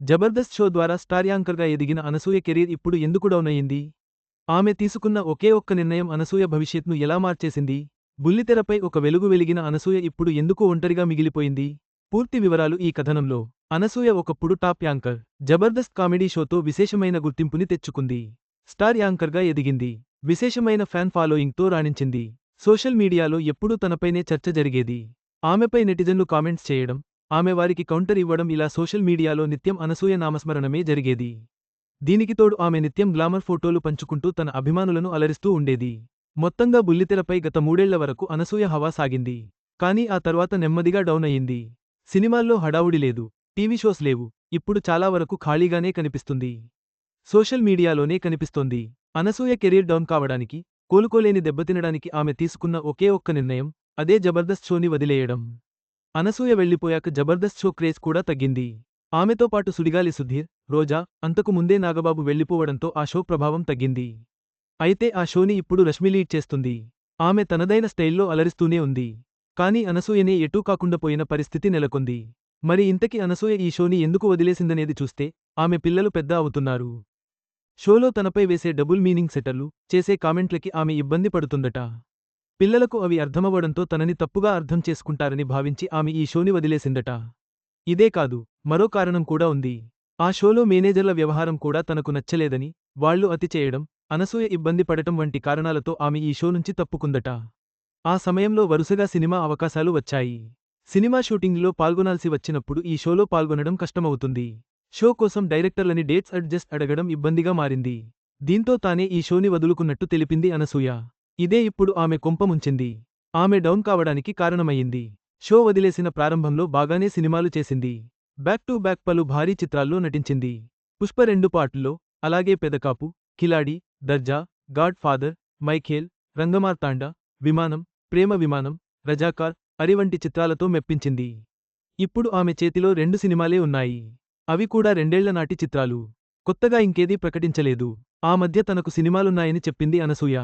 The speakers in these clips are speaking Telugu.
జబర్దస్త్ షో ద్వారా స్టార్ యాంకర్గా ఎదిగిన అనసూయ కెరీర్ ఇప్పుడు ఎందుకు డౌన్ ఆమె తీసుకున్న ఒకే ఒక్క నిర్ణయం అనసూయ భవిష్యత్ను ఎలా మార్చేసింది? బుల్లితెరపై ఒక వెలుగు వెలిగిన అనసూయ ఇప్పుడు ఎందుకు ఒంటరిగా మిగిలిపోయింది? పూర్తి వివరాలు ఈ కథనంలో. అనసూయ ఒకప్పుడు టాప్ యాంకర్. జబర్దస్త్ కామెడీ షోతో విశేషమైన గుర్తింపుని తెచ్చుకుంది. స్టార్ యాంకర్గా ఎదిగింది. విశేషమైన ఫ్యాన్ ఫాలోయింగ్తో రాణించింది. సోషల్ మీడియాలో ఎప్పుడూ తనపైనే చర్చ జరిగేది. ఆమెపై నెటిజన్లు కామెంట్స్ చేయడం ఆమె వారికి కౌంటర్ ఇవ్వడం ఇలా సోషల్ మీడియాలో నిత్యం అనసూయ నామస్మరణమే జరిగేది. దీనికి తోడు ఆమె నిత్యం గ్లామర్ ఫోటోలు పంచుకుంటూ తన అభిమానులను అలరిస్తూ ఉండేది. మొత్తంగా బుల్లితెరపై గత మూడేళ్ళ వరకు అనసూయ హవా సాగింది. కానీ ఆ తర్వాత నెమ్మదిగా డౌన్ అయింది సినిమాల్లో హడావుడి లేదు. టీవీ షోస్ లేవు. ఇప్పుడు చాలా వరకు ఖాళీగానే కనిపిస్తుంది. సోషల్ మీడియాలోనే కనిపిస్తోంది. అనసూయ కెరీర్ డౌన్ కావడానికి కోలుకోలేని దెబ్బతినడానికి ఆమె తీసుకున్న ఒకే ఒక్క నిర్ణయం అదే జబర్దస్త్ షోని వదిలేయడం. అనసూయ వెళ్ళిపోయాక జబర్దస్త్ షో క్రేజ్ కూడా తగ్గింది. ఆమెతో పాటు సుడిగాలి సుధీర్ రోజా అంతకు ముందే నాగబాబు వెళ్ళిపోవడంతో ఆ షో ప్రభావం తగ్గింది. అయితే ఆ షోని ఇప్పుడు రష్మి లీడ్ చేస్తుంది. ఆమె తనదైన స్టైల్లో అలరిస్తూనే ఉంది. కానీ అనసూయనే ఎటూ కాకుండా పోయిన పరిస్థితి నెలకొంది. మరి ఇంతకి అనసూయ ఈ షోని ఎందుకు వదిలేసిందనేది చూస్తే ఆమె పిల్లలు పెద్ద అవుతున్నారు. షోలో తనపై వేసే డబుల్ మీనింగ్ సెటర్లు చేసే కామెంట్లకి ఆమె ఇబ్బంది పడుతుందట. పిల్లలకు అవి అర్థమవ్వడంతో తనని తప్పుగా అర్థం చేసుకుంటారని భావించి ఆమె ఈ షోని వదిలేసిందట. ఇదే కాదు మరో కారణం కూడా ఉంది. ఆ షోలో మేనేజర్ల వ్యవహారం కూడా తనకు నచ్చలేదని వాళ్ళు అతి చేయడం అనసూయ ఇబ్బంది పడటం వంటి కారణాలతో ఆమె ఈ షో నుంచి తప్పుకుందట. ఆ సమయంలో వరుసగా సినిమా అవకాశాలు వచ్చాయి. సినిమా షూటింగ్లో పాల్గొనాల్సి వచ్చినప్పుడు ఈ షోలో పాల్గొనడం కష్టమవుతుంది. షో కోసం డైరెక్టర్లని డేట్స్ అడ్జస్ట్ అడగడం ఇబ్బందిగా మారింది. దీంతో తానే ఈ షోని వదులుకున్నట్టు తెలిపింది అనసూయ. ఇదే ఇప్పుడు ఆమె కొంపముంచింది. ఆమె డౌన్ కావడానికి కారణమయ్యింది. షో వదిలేసిన ప్రారంభంలో బాగానే సినిమాలు చేసింది. బ్యాక్ టు బ్యాక్ పలు భారీ చిత్రాల్లో నటించింది. పుష్ప రెండు పాటల్లో అలాగే Pedakapu Khiladi Darja god father Michael Rangamarthanda Vimanam Prema Vimanam Razakar అరి వంటి చిత్రాలతో మెప్పించింది. ఇప్పుడు ఆమె చేతిలో రెండు సినిమాలే ఉన్నాయి. అవి కూడా రెండేళ్ళ నాటి చిత్రాలు. కొత్తగా ఇంకేదీ ప్రకటించలేదు. ఆ మధ్య తనకు సినిమాలున్నాయని చెప్పింది అనసూయ.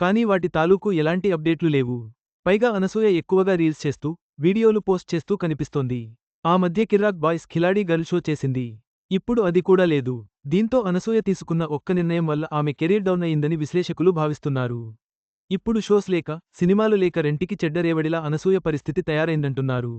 కానీ వాటి తాలూకు ఎలాంటి అప్డేట్లు లేవు. పైగా అనసూయ ఎక్కువగా రీల్స్ చేస్తూ వీడియోలు పోస్ట్ చేస్తూ కనిపిస్తోంది. ఆ మధ్య కిరాక్ బాయ్స్ ఖిలాడీ గర్ల్ షో చేసింది. ఇప్పుడు అది కూడా లేదు. దీంతో అనసూయ తీసుకున్న ఒక్క నిర్ణయం వల్ల ఆమె కెరీర్ డౌన్ అయిందని విశ్లేషకులు భావిస్తున్నారు. ఇప్పుడు షోస్ లేక సినిమాలు లేక రెంటికి చెడ్డరేవడిలా అనసూయ పరిస్థితి తయారైందంటున్నారు.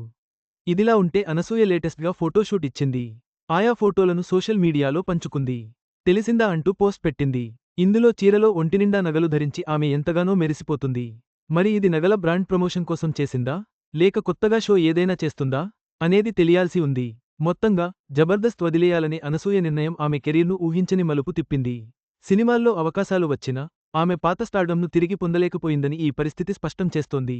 ఇదిలా ఉంటే అనసూయ లేటెస్ట్గా ఫోటోషూట్ ఇచ్చింది. ఆయా ఫోటోలను సోషల్ మీడియాలో పంచుకుంది. తెలిసిందా అంటూ పోస్ట్ పెట్టింది. ఇందులో చీరలో ఒంటినిండా నగలు ధరించి ఆమె ఎంతగానో మెరిసిపోతుంది. మరి ఇది నగల బ్రాండ్ ప్రమోషన్ కోసం చేసిందా? లేక కొత్తగా షో ఏదైనా చేస్తుందా? అనేది తెలియాల్సి ఉంది. మొత్తంగా జబర్దస్త్ వదిలేయాలనే అనసూయ నిర్ణయం ఆమె కెరీర్ను ఊహించని మలుపు తిప్పింది. సినిమాల్లో అవకాశాలు వచ్చినా ఆమె పాత స్టార్డమ్ను తిరిగి పొందలేకపోయిందని ఈ పరిస్థితి స్పష్టం చేస్తోంది.